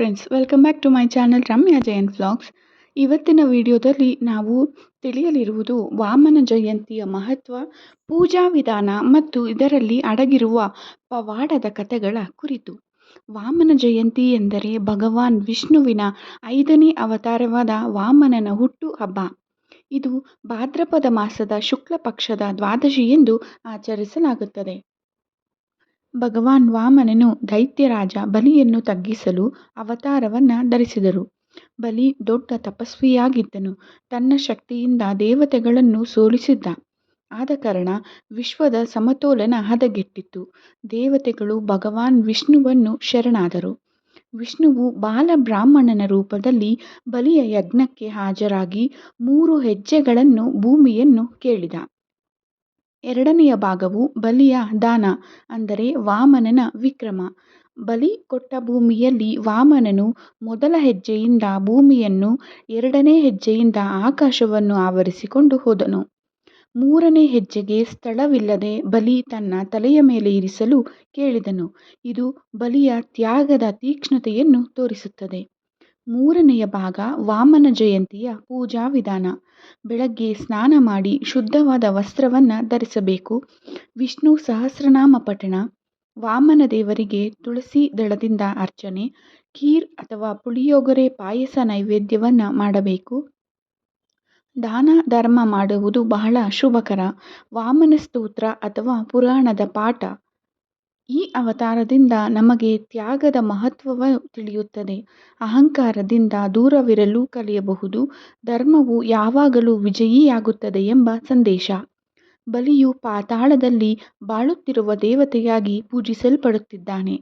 Friends welcome back to my channel Ramya Jayan vlogs ಇವತ್ತಿನ ವಿಡಿಯೋದಲ್ಲಿ ನಾವು ತಿಳಿಯಲಿರುವುದು ವಾಮನ ಜಯಂತಿಯ ಮಹತ್ವ, ಪೂಜಾ ವಿಧಾನ ಮತ್ತು ಇದರಲ್ಲಿ ಅಡಗಿರುವ ಪವಾಡದ ಕಥೆಗಳ ಕುರಿತು. ವಾಮನ ಜಯಂತಿ ಎಂದರೆ ಭಗವಾನ್ ವಿಷ್ಣುವಿನ ಐದನೇ ಅವತಾರವಾದ ವಾಮನನ ಹುಟ್ಟು ಹಬ್ಬ. ಇದು ಭಾದ್ರಪದ ಮಾಸದ ಶುಕ್ಲ ಪಕ್ಷದ ದ್ವಾದಶಿ ಎಂದು ಆಚರಿಸಲಾಗುತ್ತದೆ. ಭಗವಾನ್ ವಾಮನನು ದೈತ್ಯರಾಜ ಬಲಿಯನ್ನು ತಗ್ಗಿಸಲು ಅವತಾರವನ್ನು ಧರಿಸಿದರು. ಬಲಿ ದೊಡ್ಡ ತಪಸ್ವಿಯಾಗಿದ್ದನು. ತನ್ನ ಶಕ್ತಿಯಿಂದ ದೇವತೆಗಳನ್ನು ಸೋಲಿಸಿದ್ದ. ಆದ ಕಾರಣ ವಿಶ್ವದ ಸಮತೋಲನ ಹದಗೆಟ್ಟಿತ್ತು. ದೇವತೆಗಳು ಭಗವಾನ್ ವಿಷ್ಣುವನ್ನು ಶರಣಾದರು. ವಿಷ್ಣುವು ಬಾಲ ಬ್ರಾಹ್ಮಣನ ರೂಪದಲ್ಲಿ ಬಲಿಯ ಯಜ್ಞಕ್ಕೆ ಹಾಜರಾಗಿ ಮೂರು ಹೆಜ್ಜೆಗಳನ್ನು ಭೂಮಿಯನ್ನು ಕೇಳಿದ. ಎರಡನೆಯ ಭಾಗವು ಬಲಿಯ ದಾನ, ಅಂದರೆ ವಾಮನನ ವಿಕ್ರಮ. ಬಲಿ ಕೊಟ್ಟ ಭೂಮಿಯಲ್ಲಿ ವಾಮನನು ಮೊದಲ ಹೆಜ್ಜೆಯಿಂದ ಭೂಮಿಯನ್ನು, ಎರಡನೇ ಹೆಜ್ಜೆಯಿಂದ ಆಕಾಶವನ್ನು ಆವರಿಸಿಕೊಂಡು ಹೋದನು. ಮೂರನೇ ಹೆಜ್ಜೆಗೆ ಸ್ಥಳವಿಲ್ಲದೆ ಬಲಿ ತನ್ನ ತಲೆಯ ಮೇಲೆ ಇರಿಸಲು ಕೇಳಿದನು. ಇದು ಬಲಿಯ ತ್ಯಾಗದ ತೀಕ್ಷ್ಣತೆಯನ್ನು ತೋರಿಸುತ್ತದೆ. ಮೂರನೆಯ ಭಾಗ ವಾಮನ ಜಯಂತಿಯ ಪೂಜಾ ವಿಧಾನ. ಬೆಳಗ್ಗೆ ಸ್ನಾನ ಮಾಡಿ ಶುದ್ಧವಾದ ವಸ್ತ್ರವನ್ನು ಧರಿಸಬೇಕು. ವಿಷ್ಣು ಸಹಸ್ರನಾಮ ಪಠಣ. ವಾಮನ ದೇವರಿಗೆ ತುಳಸಿ ದಳದಿಂದ ಅರ್ಚನೆ. ಖೀರ್ ಅಥವಾ ಪುಳಿಯೋಗರೆ ಪಾಯಸ ನೈವೇದ್ಯವನ್ನು ಮಾಡಬೇಕು. ದಾನ ಧರ್ಮ ಮಾಡುವುದು ಬಹಳ ಶುಭಕರ. ವಾಮನ ಸ್ತೋತ್ರ ಅಥವಾ ಪುರಾಣದ ಪಾಠ. ಈ ಅವತಾರದಿಂದ ನಮಗೆ ತ್ಯಾಗದ ಮಹತ್ವವು ತಿಳಿಯುತ್ತದೆ. ಅಹಂಕಾರದಿಂದ ದೂರವಿರಲು ಕಲಿಯಬಹುದು. ಧರ್ಮವು ಯಾವಾಗಲೂ ವಿಜಯಿಯಾಗುತ್ತದೆ ಎಂಬ ಸಂದೇಶ. ಬಲಿಯು ಪಾತಾಳದಲ್ಲಿ ಬಾಳುತ್ತಿರುವ ದೇವತೆಯಾಗಿ ಪೂಜಿಸಲ್ಪಡುತ್ತಿದ್ದಾನೆ.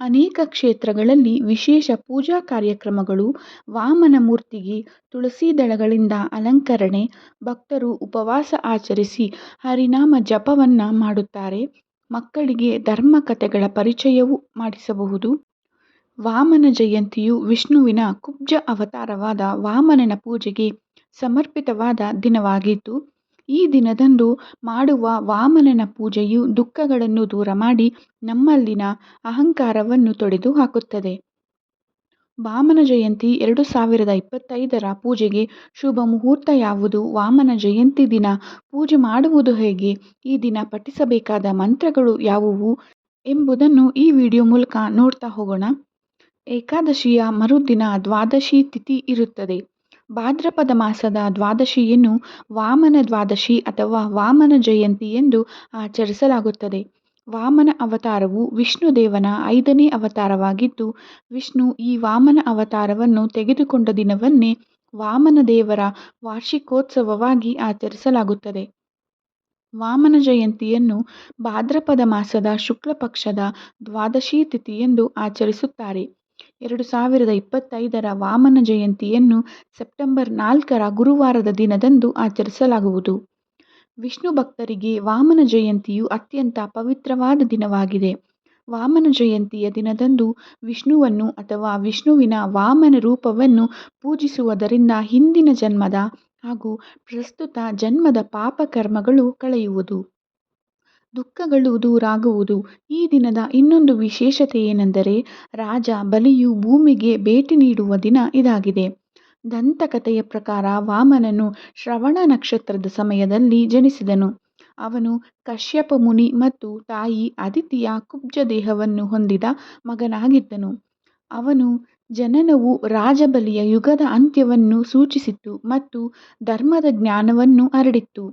ಅನೇಕ ಕ್ಷೇತ್ರಗಳಲ್ಲಿ ವಿಶೇಷ ಪೂಜಾ ಕಾರ್ಯಕ್ರಮಗಳು, ವಾಮನ ಮೂರ್ತಿಗೆ ತುಳಸಿ ದಳಗಳಿಂದ ಅಲಂಕರಣೆ, ಭಕ್ತರು ಉಪವಾಸ ಆಚರಿಸಿ ಹರಿನಾಮ ಜಪವನ್ನು ಮಾಡುತ್ತಾರೆ. ಮಕ್ಕಳಿಗೆ ಧರ್ಮ ಕಥೆಗಳ ಪರಿಚಯವೂ ಮಾಡಿಸಬಹುದು. ವಾಮನ ಜಯಂತಿಯು ವಿಷ್ಣುವಿನ ಕುಬ್ಜ ಅವತಾರವಾದ ವಾಮನನ ಪೂಜೆಗೆ ಸಮರ್ಪಿತವಾದ ದಿನವಾಗಿದ್ದು ಈ ದಿನದಂದು ಮಾಡುವ ವಾಮನನ ಪೂಜೆಯು ದುಃಖಗಳನ್ನು ದೂರ ಮಾಡಿ ನಮ್ಮಲ್ಲಿನ ಅಹಂಕಾರವನ್ನು ತೊಡೆದು ಹಾಕುತ್ತದೆ ವಾಮನ ಜಯಂತಿ ಎರಡು ಸಾವಿರದ ಇಪ್ಪತ್ತೈದರ ಪೂಜೆಗೆ ಶುಭ ಮುಹೂರ್ತ ಯಾವುದು? ವಾಮನ ಜಯಂತಿ ದಿನ ಪೂಜೆ ಮಾಡುವುದು ಹೇಗೆ? ಈ ದಿನ ಪಠಿಸಬೇಕಾದ ಮಂತ್ರಗಳು ಯಾವುವು ಎಂಬುದನ್ನು ಈ ವಿಡಿಯೋ ಮೂಲಕ ನೋಡ್ತಾ ಹೋಗೋಣ. ಏಕಾದಶಿಯ ಮರುದಿನ ದ್ವಾದಶಿ ತಿಥಿ ಇರುತ್ತದೆ. ಭಾದ್ರಪದ ಮಾಸದ ದ್ವಾದಶಿಯನ್ನು ವಾಮನ ದ್ವಾದಶಿ ಅಥವಾ ವಾಮನ ಜಯಂತಿ ಎಂದು ಆಚರಿಸಲಾಗುತ್ತದೆ. ವಾಮನ ಅವತಾರವು ವಿಷ್ಣು ದೇವನ ಐದನೇ ಅವತಾರವಾಗಿದ್ದು, ವಿಷ್ಣು ಈ ವಾಮನ ಅವತಾರವನ್ನು ತೆಗೆದುಕೊಂಡ ದಿನವನ್ನೇ ವಾಮನ ದೇವರ ವಾರ್ಷಿಕೋತ್ಸವವಾಗಿ ಆಚರಿಸಲಾಗುತ್ತದೆ. ವಾಮನ ಜಯಂತಿಯನ್ನು ಭಾದ್ರಪದ ಮಾಸದ ಶುಕ್ಲ ಪಕ್ಷದ ದ್ವಾದಶಿ ತಿಥಿಯೆಂದು ಆಚರಿಸುತ್ತಾರೆ. ಎರಡು ಸಾವಿರದ ಇಪ್ಪತ್ತೈದರ ವಾಮನ ಜಯಂತಿಯನ್ನು ಸೆಪ್ಟೆಂಬರ್ ನಾಲ್ಕರ ಗುರುವಾರದ ದಿನದಂದು ಆಚರಿಸಲಾಗುವುದು. ವಿಷ್ಣು ಭಕ್ತರಿಗೆ ವಾಮನ ಜಯಂತಿಯು ಅತ್ಯಂತ ಪವಿತ್ರವಾದ ದಿನವಾಗಿದೆ. ವಾಮನ ಜಯಂತಿಯ ದಿನದಂದು ವಿಷ್ಣುವನ್ನು ಅಥವಾ ವಿಷ್ಣುವಿನ ವಾಮನ ರೂಪವನ್ನು ಪೂಜಿಸುವುದರಿಂದ ಹಿಂದಿನ ಜನ್ಮದ ಹಾಗೂ ಪ್ರಸ್ತುತ ಜನ್ಮದ ಪಾಪ ಕರ್ಮಗಳು ಕಳೆಯುವುದು. ದುಃಖಗಳು ದೂರಾಗುವುದು. ಈ ದಿನದ ಇನ್ನೊಂದು ವಿಶೇಷತೆ ಏನೆಂದರೆ ರಾಜ ಬಲಿಯು ಭೂಮಿಗೆ ಭೇಟಿ ನೀಡುವ ದಿನ ಇದಾಗಿದೆ. ದಂತಕಥೆಯ ಪ್ರಕಾರ ವಾಮನನು ಶ್ರವಣ ನಕ್ಷತ್ರದ ಸಮಯದಲ್ಲಿ ಜನಿಸಿದನು. ಅವನು ಕಶ್ಯಪ ಮುನಿ ಮತ್ತು ತಾಯಿ ಅದಿತಿಯ ಕುಬ್ಜ ದೇಹವನ್ನು ಹೊಂದಿದ ಮಗನಾಗಿದ್ದನು. ಅವನು ಜನನವು ರಾಜಬಲಿಯ ಯುಗದ ಅಂತ್ಯವನ್ನು ಸೂಚಿಸಿತ್ತು ಮತ್ತು ಧರ್ಮದ ಜ್ಞಾನವನ್ನು ಹರಡಿತ್ತು.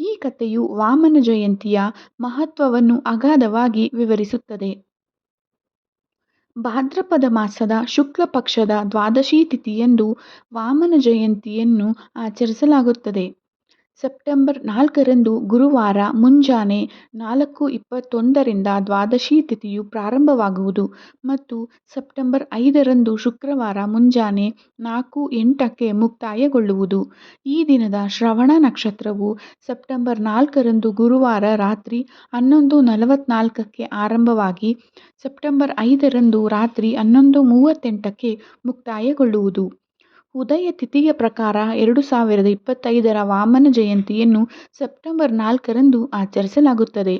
ಈ ಕಥೆಯು ವಾಮನ ಜಯಂತಿಯ ಮಹತ್ವವನ್ನು ಅಗಾಧವಾಗಿ ವಿವರಿಸುತ್ತದೆ. ಭಾದ್ರಪದ ಮಾಸದ ಶುಕ್ಲ ಪಕ್ಷದ ದ್ವಾದಶಿ ತಿಥಿಯಂದು ವಾಮನ ಜಯಂತಿಯನ್ನು ಆಚರಿಸಲಾಗುತ್ತದೆ. ಸೆಪ್ಟೆಂಬರ್ ನಾಲ್ಕರಂದು ಗುರುವಾರ ಮುಂಜಾನೆ ನಾಲ್ಕು ಇಪ್ಪತ್ತೊಂದರಿಂದ ದ್ವಾದಶಿ ತಿಥಿಯು ಪ್ರಾರಂಭವಾಗುವುದು ಮತ್ತು ಸೆಪ್ಟೆಂಬರ್ ಐದರಂದು ಶುಕ್ರವಾರ ಮುಂಜಾನೆ ನಾಲ್ಕು ಎಂಟಕ್ಕೆ ಮುಕ್ತಾಯಗೊಳ್ಳುವುದು. ಈ ದಿನದ ಶ್ರವಣ ನಕ್ಷತ್ರವು ಸೆಪ್ಟೆಂಬರ್ ನಾಲ್ಕರಂದು ಗುರುವಾರ ರಾತ್ರಿ ಹನ್ನೊಂದು ನಲವತ್ನಾಲ್ಕಕ್ಕೆ ಆರಂಭವಾಗಿ ಸೆಪ್ಟೆಂಬರ್ ಐದರಂದು ರಾತ್ರಿ ಹನ್ನೊಂದು ಮೂವತ್ತೆಂಟಕ್ಕೆ ಮುಕ್ತಾಯಗೊಳ್ಳುವುದು. ಉದಯ ತಿಥಿಯ ಪ್ರಕಾರ ಎರಡು ಸಾವಿರದ ಇಪ್ಪತ್ತೈದರ ವಾಮನ ಜಯಂತಿಯನ್ನು ಸೆಪ್ಟೆಂಬರ್ ನಾಲ್ಕರಂದು ಆಚರಿಸಲಾಗುತ್ತದೆ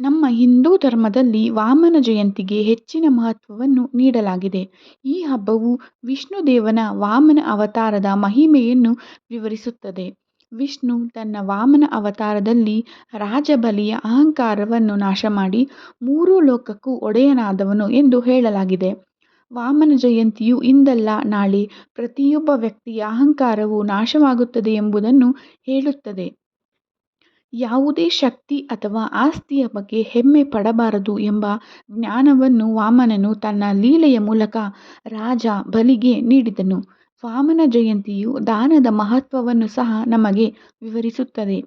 ನಮ್ಮ ಹಿಂದೂ ಧರ್ಮದಲ್ಲಿ ವಾಮನ ಜಯಂತಿಗೆ ಹೆಚ್ಚಿನ ಮಹತ್ವವನ್ನು ನೀಡಲಾಗಿದೆ. ಈ ಹಬ್ಬವು ವಿಷ್ಣು ದೇವನ ವಾಮನ ಅವತಾರದ ಮಹಿಮೆಯನ್ನು ವಿವರಿಸುತ್ತದೆ. ವಿಷ್ಣು ತನ್ನ ವಾಮನ ಅವತಾರದಲ್ಲಿ ರಾಜಬಲಿಯ ಅಹಂಕಾರವನ್ನು ನಾಶಮಾಡಿ ಮೂರೂ ಲೋಕಕ್ಕೂ ಒಡೆಯನಾದವನು ಎಂದು ಹೇಳಲಾಗಿದೆ. ವಾಮನ ಜಯಂತಿಯು ಇಂದಲ್ಲ ನಾಳೆ ಪ್ರತಿಯೊಬ್ಬ ವ್ಯಕ್ತಿಯ ಅಹಂಕಾರವು ನಾಶವಾಗುತ್ತದೆ ಎಂಬುದನ್ನು ಹೇಳುತ್ತದೆ. ಯಾವುದೇ ಶಕ್ತಿ ಅಥವಾ ಆಸ್ತಿಯ ಬಗ್ಗೆ ಹೆಮ್ಮೆ ಪಡಬಾರದು ಎಂಬ ಜ್ಞಾನವನ್ನು ವಾಮನನು ತನ್ನ ಲೀಲೆಯ ಮೂಲಕ ರಾಜ ಬಲಿಗೆ ನೀಡಿದನು. ವಾಮನ ಜಯಂತಿಯು ದಾನದ ಮಹತ್ವವನ್ನು ಸಹ ನಮಗೆ ವಿವರಿಸುತ್ತದೆ.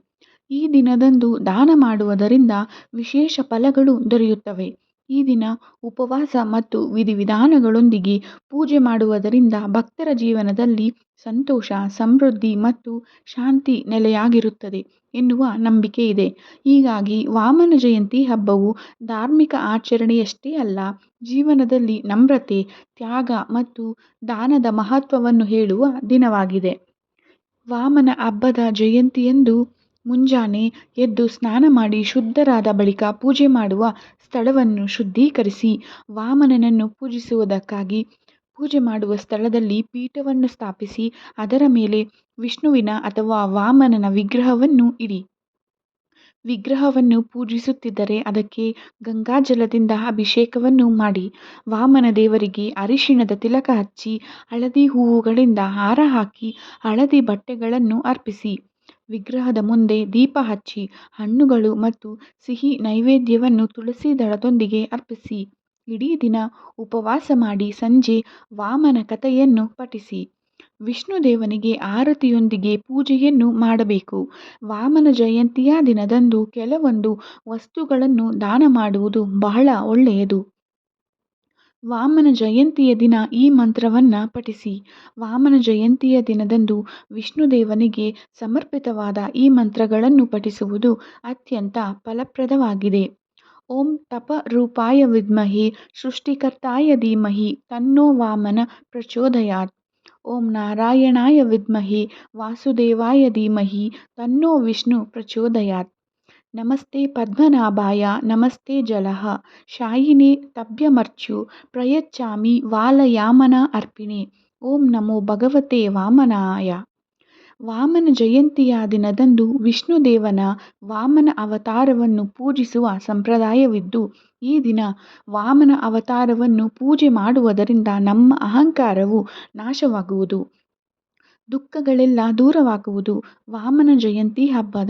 ಈ ದಿನದಂದು ದಾನ ಮಾಡುವುದರಿಂದ ವಿಶೇಷ ಫಲಗಳು ದೊರೆಯುತ್ತವೆ. ಈ ದಿನ ಉಪವಾಸ ಮತ್ತು ವಿಧಿವಿಧಾನಗಳೊಂದಿಗೆ ಪೂಜೆ ಮಾಡುವುದರಿಂದ ಭಕ್ತರ ಜೀವನದಲ್ಲಿ ಸಂತೋಷ, ಸಮೃದ್ಧಿ ಮತ್ತು ಶಾಂತಿ ನೆಲೆಯಾಗಿರುತ್ತದೆ ಎನ್ನುವ ನಂಬಿಕೆ ಇದೆ. ಹೀಗಾಗಿ ವಾಮನ ಜಯಂತಿ ಹಬ್ಬವು ಧಾರ್ಮಿಕ ಆಚರಣೆಯಷ್ಟೇ ಅಲ್ಲ, ಜೀವನದಲ್ಲಿ ನಮ್ರತೆ, ತ್ಯಾಗ ಮತ್ತು ದಾನದ ಮಹತ್ವವನ್ನು ಹೇಳುವ ದಿನವಾಗಿದೆ. ವಾಮನ ಹಬ್ಬದ ಜಯಂತಿಯಂದು ಮುಂಜಾನೆ ಎದ್ದು ಸ್ನಾನ ಮಾಡಿ ಶುದ್ಧರಾದ ಬಳಿಕ ಪೂಜೆ ಮಾಡುವ ಸ್ಥಳವನ್ನು ಶುದ್ಧೀಕರಿಸಿ, ವಾಮನನನ್ನು ಪೂಜಿಸುವುದಕ್ಕಾಗಿ ಪೂಜೆ ಮಾಡುವ ಸ್ಥಳದಲ್ಲಿ ಪೀಠವನ್ನು ಸ್ಥಾಪಿಸಿ ಅದರ ಮೇಲೆ ವಿಷ್ಣುವಿನ ಅಥವಾ ವಾಮನನ ವಿಗ್ರಹವನ್ನು ಇಡಿ. ವಿಗ್ರಹವನ್ನು ಪೂಜಿಸುತ್ತಿದ್ದರೆ ಅದಕ್ಕೆ ಗಂಗಾಜಲದಿಂದ ಅಭಿಷೇಕವನ್ನು ಮಾಡಿ. ವಾಮನ ದೇವರಿಗೆ ಅರಿಶಿಣದ ತಿಲಕ ಹಚ್ಚಿ, ಹಳದಿ ಹೂವುಗಳಿಂದ ಹಾರ ಹಾಕಿ, ಹಳದಿ ಬಟ್ಟೆಗಳನ್ನು ಅರ್ಪಿಸಿ. ವಿಗ್ರಹದ ಮುಂದೆ ದೀಪ ಹಚ್ಚಿ, ಹಣ್ಣುಗಳು ಮತ್ತು ಸಿಹಿ ನೈವೇದ್ಯವನ್ನು ತುಳಸಿ ದಳದೊಂದಿಗೆ ಅರ್ಪಿಸಿ. ಇಡೀ ದಿನ ಉಪವಾಸ ಮಾಡಿ ಸಂಜೆ ವಾಮನ ಕಥೆಯನ್ನು ಪಠಿಸಿ. ವಿಷ್ಣುದೇವನಿಗೆ ಆರತಿಯೊಂದಿಗೆ ಪೂಜೆಯನ್ನು ಮಾಡಬೇಕು. ವಾಮನ ಜಯಂತಿಯ ದಿನದಂದು ಕೆಲವೊಂದು ವಸ್ತುಗಳನ್ನು ದಾನ ಮಾಡುವುದು ಬಹಳ ಒಳ್ಳೆಯದು. ವಾಮನ ಜಯಂತಿಯ ದಿನ ಈ ಮಂತ್ರವನ್ನ ಪಠಿಸಿ. ವಾಮನ ಜಯಂತಿಯ ದಿನದಂದು ವಿಷ್ಣುದೇವನಿಗೆ ಸಮರ್ಪಿತವಾದ ಈ ಮಂತ್ರಗಳನ್ನು ಪಠಿಸುವುದು ಅತ್ಯಂತ ಫಲಪ್ರದವಾಗಿದೆ. ಓಂ ತಪ ರೂಪಾಯ ವಿದ್ಮಹಿ ಸೃಷ್ಟಿಕರ್ತಾಯ ಧೀಮಹಿ ತನ್ನೋ ವಾಮನ ಪ್ರಚೋದಯಾತ್. ಓಂ ನಾರಾಯಣಾಯ ವಿದ್ಮಹಿ ವಾಸುದೇವಾಯ ಧೀಮಹಿ ತನ್ನೋ ವಿಷ್ಣು ಪ್ರಚೋದಯಾತ್. ನಮಸ್ತೆ ಪದ್ಮನಾಭಾಯ ನಮಸ್ತೆ ಜಲಹ ಶಾಯಿನೇ ತಭ್ಯಮರ್ಚ್ಯು ಪ್ರಯಚ್ಛಾಮಿ ವಾಲಯಾಮನ ಅರ್ಪಿಣಿ ಓಂ ನಮೋ ಭಗವತೆ ವಾಮನಾಯ. ವಾಮನ ಜಯಂತಿಯ ದಿನದಂದು ವಿಷ್ಣುದೇವನ ವಾಮನ ಅವತಾರವನ್ನು ಪೂಜಿಸುವ ಸಂಪ್ರದಾಯವಿದ್ದು, ಈ ದಿನ ವಾಮನ ಅವತಾರವನ್ನು ಪೂಜೆ ಮಾಡುವುದರಿಂದ ನಮ್ಮ ಅಹಂಕಾರವು ನಾಶವಾಗುವುದು, ದುಃಖಗಳೆಲ್ಲ ದೂರವಾಗುವುದು. ವಾಮನ ಜಯಂತಿ ಹಬ್ಬದ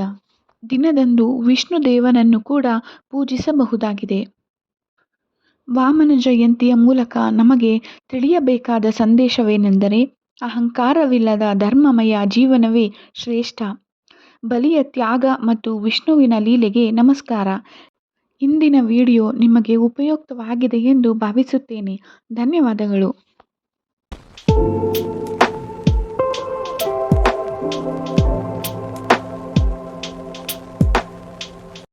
ದಿನದಂದು ವಿಷ್ಣು ದೇವನನ್ನು ಕೂಡ ಪೂಜಿಸಬಹುದಾಗಿದೆ. ವಾಮನ ಜಯಂತಿಯ ಮೂಲಕ ನಮಗೆ ತಿಳಿಯಬೇಕಾದ ಸಂದೇಶವೇನೆಂದರೆ, ಅಹಂಕಾರವಿಲ್ಲದ ಧರ್ಮಮಯ ಜೀವನವೇ ಶ್ರೇಷ್ಠ. ಬಲಿಯ ತ್ಯಾಗ ಮತ್ತು ವಿಷ್ಣುವಿನ ಲೀಲೆಗೆ ನಮಸ್ಕಾರ. ಇಂದಿನ ವಿಡಿಯೋ ನಿಮಗೆ ಉಪಯುಕ್ತವಾಗಿದೆ ಎಂದು ಭಾವಿಸುತ್ತೇನೆ. ಧನ್ಯವಾದಗಳು.